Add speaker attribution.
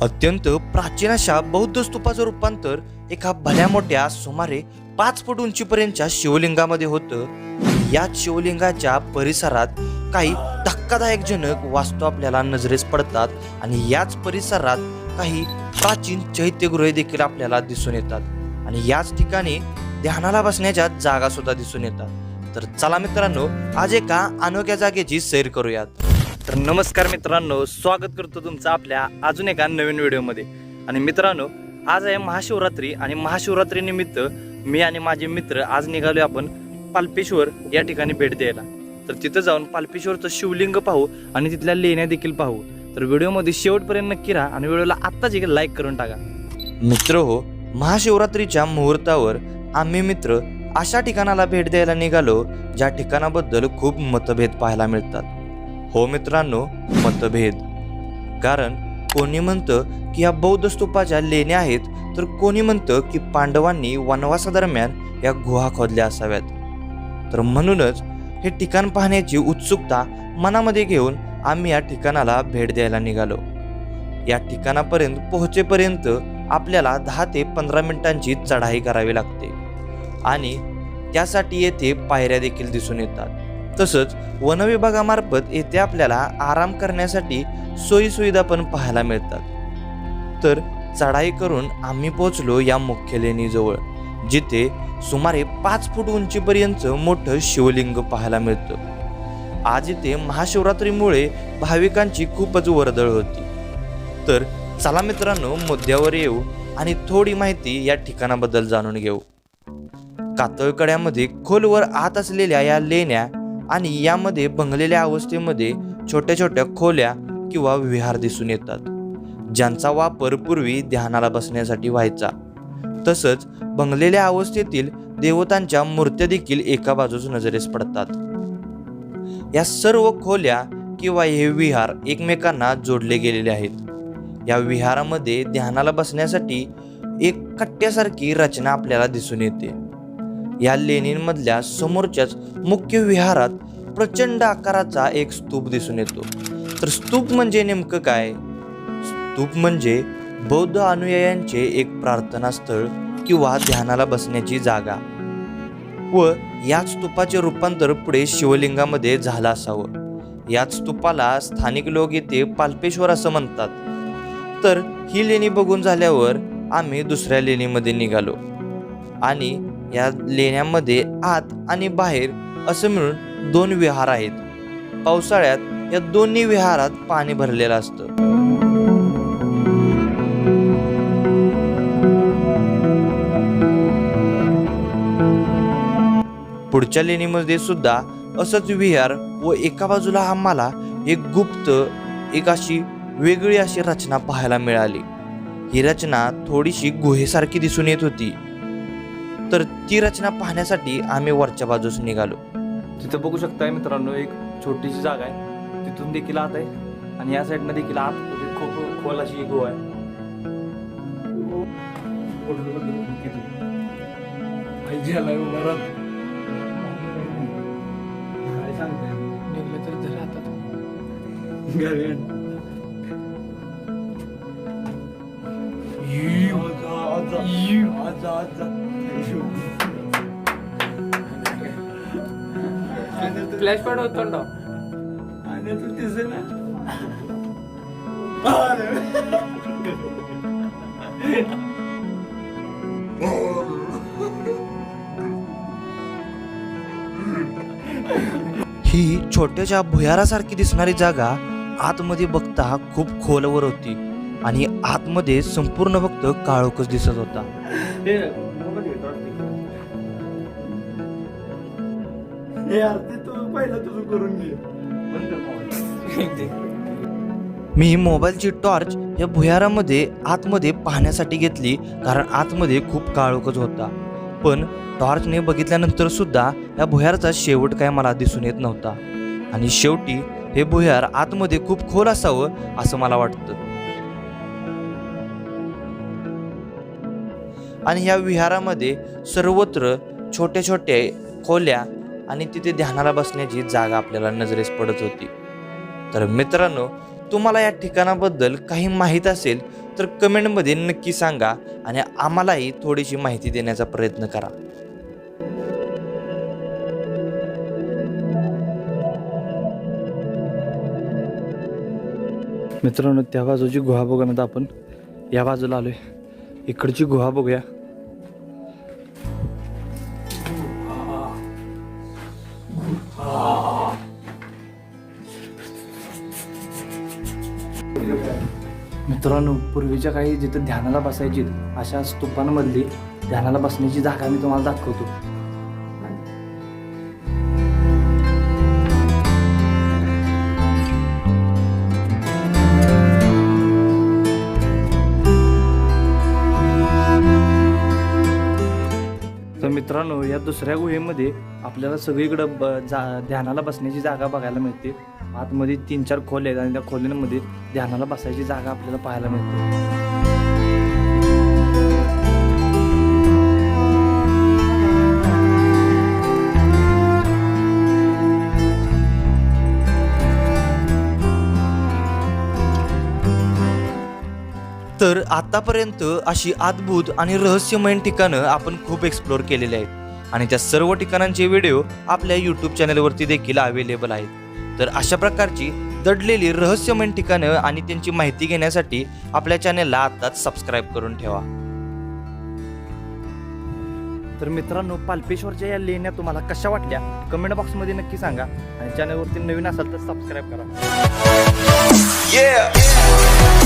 Speaker 1: अत्यंत प्राचीन अशा बौद्ध स्तूपाचं रूपांतर एका भल्या मोठ्या सुमारे पाच फूट उंचीपर्यंतच्या शिवलिंगामध्ये होतं. याच शिवलिंगाच्या परिसरात काही धक्कादायक जनक वास्तू आपल्याला नजरेस पडतात आणि याच परिसरात काही प्राचीन चैत्यगृहे देखील आपल्याला दिसून येतात. आणि याच ठिकाणी ध्यानाला बसण्याच्या जागा सुद्धा दिसून येतात. तर चला मित्रांनो आज एका अनोख्या जागेची सैर करूयात. तर नमस्कार मित्रांनो स्वागत करतो तुमचं आपल्या अजून एका नवीन व्हिडिओमध्ये. आणि मित्रांनो आज आहे महाशिवरात्री आणि महाशिवरात्रीनिमित्त मी आणि माझे मित्र आज निघालो आपण पालपेश्वर या ठिकाणी भेट द्यायला. तर तिथं जाऊन पालपेश्वरचं शिवलिंग पाहू आणि तिथल्या लेण्या देखील पाहू. तर व्हिडिओमध्ये शेवटपर्यंत नक्की राहा आणि व्हिडिओला आत्ताच एक लाईक करून टाका. मित्र हो महाशिवरात्रीच्या मुहूर्तावर आम्ही मित्र अशा ठिकाणाला भेट द्यायला निघालो ज्या ठिकाणाबद्दल खूप मतभेद पाहायला मिळतात. हो मित्रांनो मतभेद. कारण कोणी म्हणतं की या बौद्ध स्तूपाच्या लेण्या आहेत तर कोणी म्हणतं की पांडवांनी वनवासादरम्यान या गुहा खोदल्या असाव्यात. तर म्हणूनच हे ठिकाण पाहण्याची उत्सुकता मनामध्ये घेऊन आम्ही या ठिकाणाला भेट द्यायला निघालो. या ठिकाणापर्यंत पोहोचेपर्यंत आपल्याला दहा ते पंधरा मिनिटांची चढाई करावी लागते. आणि त्यासाठी येथे पायऱ्या देखील दिसून येतात. तसंच वनविभागामार्फत येथे आपल्याला आराम करण्यासाठी सोयीसुविधा पण पाहायला मिळतात. तर चढाई करून आम्ही पोचलो या मुख्य लेणीजवळ जिथे सुमारे पाच फूट उंचीपर्यंत मोठं शिवलिंग पाहायला मिळतं. आज इथे महाशिवरात्रीमुळे भाविकांची खूपच वर्दळ होती. तर चला मित्रांनो मुद्द्यावर येऊ आणि थोडी माहिती या ठिकाणाबद्दल जाणून घेऊ. कातळकड्यामध्ये खोलवर आत असलेल्या या लेण्या आणि यामध्ये बंगलेल्या अवस्थेमध्ये छोट्या छोट्या खोल्या किंवा विहार दिसून येतात ज्यांचा वापर पूर्वी ध्यानाला बसण्यासाठी व्हायचा. तसंच बंगलेल्या अवस्थेतील देवतांच्या मूर्त्या देखील एका बाजूस नजरेस पडतात. या सर्व खोल्या किंवा हे विहार एकमेकांना जोडले गेलेले आहेत. या विहारामध्ये ध्यानाला बसण्यासाठी एक कट्ट्यासारखी रचना आपल्याला दिसून येते. या लेणींमधल्या समोरच्याच मुख्य विहारात प्रचंड आकाराचा एक स्तूप दिसून येतो. तर स्तूप म्हणजे नेमकं काय? स्तूप म्हणजे बौद्ध अनुयायांचे एक प्रार्थनास्थळ किंवा ध्यानाला बसण्याची जागा. व याच स्तूपाचे रूपांतर पुढे शिवलिंगामध्ये झालं असावं. याच स्तूपाला स्थानिक लोक येथे पाल्पेश्वर असं म्हणतात. तर ही लेणी बघून झाल्यावर आम्ही दुसऱ्या लेणीमध्ये निघालो. आणि या लेण्यांमध्ये आत आणि बाहेर असं मिळून दोन विहार आहेत. पावसाळ्यात या दोन्ही विहारात पाणी भरलेलं असतं. पुढच्या लेणीमध्ये सुद्धा असंच विहार व एका बाजूला आम्हाला एक गुप्त एक अशी वेगळी अशी रचना पाहायला मिळाली. ही रचना थोडीशी गुहेसारखी दिसून येत होती. तर ती रचना पाहण्यासाठी आम्ही वरच्या बाजूस निघालो.
Speaker 2: तिथं बघू शकताय मित्रांनो एक छोटीशी जागा आहे. तिथून देखील आत आहे. आणि या साईडनं देखील आत खूप खोल अशी गुहा आहे.
Speaker 3: पॉइंट होतो ना.
Speaker 1: ही छोट्याशा भुयारासारखी दिसणारी जागा आतमध्ये बघता खूप खोलवर होती आणि आतमध्ये संपूर्ण फक्त काळोखच दिसत होता. मी मोबाईलची टॉर्च या भुयारामध्ये आतमध्ये पाहण्यासाठी घेतली कारण आतमध्ये खूप काळोखच होता. पण टॉर्चने बघितल्यानंतर सुद्धा या भुयाराचा शेवट काय मला दिसून येत नव्हता. आणि शेवटी हे भुयार आतमध्ये खूप खोल असावं असं मला वाटतं. आणि ह्या विहारामध्ये सर्वत्र छोट्या छोट्या खोल्या आणि तिथे ध्यानाला बसण्याची जागा आपल्याला नजरेस पडत होती. तर मित्रांनो तुम्हाला या ठिकाणाबद्दल काही माहीत असेल तर कमेंटमध्ये नक्की सांगा आणि आम्हालाही थोडीशी माहिती देण्याचा प्रयत्न करा.
Speaker 2: मित्रांनो त्या बाजूची गुहा बघण्यात आपण या बाजूला आलोय. इकडची गुहा बघूया. मित्रांनो पूर्वीच्या काळी जिथं ध्यानाला बसायची अशा स्तूपांमधली ध्यानाला बसण्याची जागा मी तुम्हाला दाखवतो. मित्रांनो या दुसऱ्या गुहेमध्ये आपल्याला सगळीकडं ब जा ध्यानाला बसण्याची जागा बघायला मिळते. आतमध्ये तीन चार खोल्या आहेत आणि त्या खोल्यांमध्ये ध्यानाला बसायची जागा आपल्याला पाहायला मिळते.
Speaker 1: तर आतापर्यंत अशी अद्भुत आणि रहस्यमय ठिकाणं आपण खूप एक्सप्लोअर केलेली आहेत. आणि त्या सर्व ठिकाणांचे व्हिडिओ आपल्या यूट्यूब चॅनलवरती देखील अवेलेबल आहेत. तर अशा प्रकारची दडलेली रहस्यमय ठिकाणं आणि त्यांची माहिती घेण्यासाठी आपल्या चॅनलला आताच सबस्क्राईब करून ठेवा.
Speaker 2: तर मित्रांनो पाल्पेश्वरच्या या लेण्या तुम्हाला कशा वाटल्या? कमेंट बॉक्समध्ये नक्की सांगा. आणि चॅनलवरती नवीन असाल तर सबस्क्राईब करा.
Speaker 1: Yeah!